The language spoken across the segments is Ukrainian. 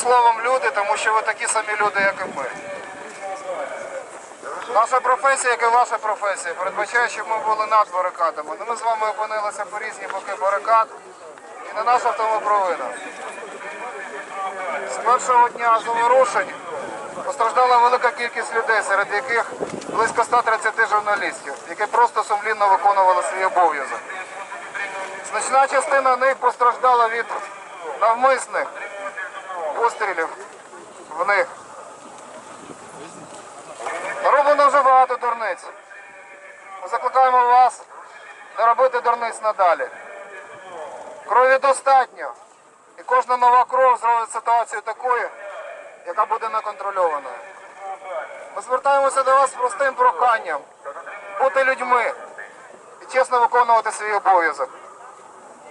словом люди, тому що ви такі самі люди, як і ми. Наша професія, як і ваша професія, передбачає, щоб ми були над барикадами. Ну, ми з вами опинилися по різні боки барикад, і не наша в тому провина. З першого дня заворушень постраждала велика кількість людей, серед яких близько 130 журналістів, які просто сумлінно виконували свій обов'язок. Значна частина них постраждала від навмисних пострілів в них. Роблено вже багато дурниць. Ми закликаємо вас не робити дурниць надалі. Крові достатньо. І кожна нова кров зробить ситуацію такою, яка буде неконтрольованою. Ми звертаємося до вас з простим проханням бути людьми і чесно виконувати свій обов'язок.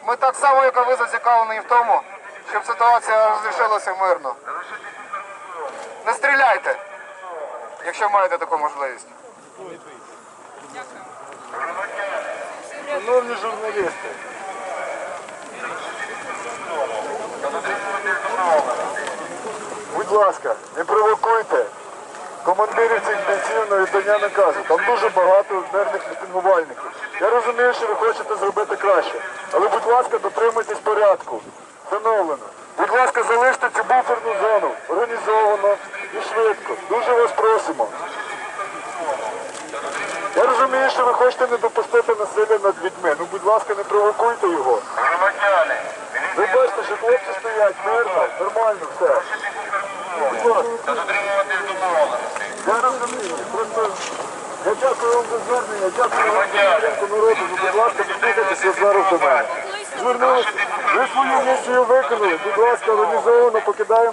Ми так само, як і ви, зацікавлені в тому, щоб ситуація розрішилася мирно. Не стріляйте, якщо маєте таку можливість. Шановні журналісти, будь ласка, не провокуйте командирів цих бійців на віддання наказу. Там дуже багато мирних мітингувальників. Я розумію, що ви хочете зробити краще, але будь ласка, дотримуйтесь порядку. Встановлено. Будь ласка, залиште цю буферну зону організовано і швидко. Дуже вас просимо. Я розумію, що ви хочете не допустити насилля над людьми. Ну, будь ласка, не провокуйте його. Громадяни, Ви бачите, що хлопці стоять мирно, нормально все. Будь ласка, я розумію. Просто я дякую вам за звернення, дякую вам за підтримку народу. Ну, будь ласка, послухайтеся зараз Звернулися. Місію виконали. Будь ласка, організовано покидаємо.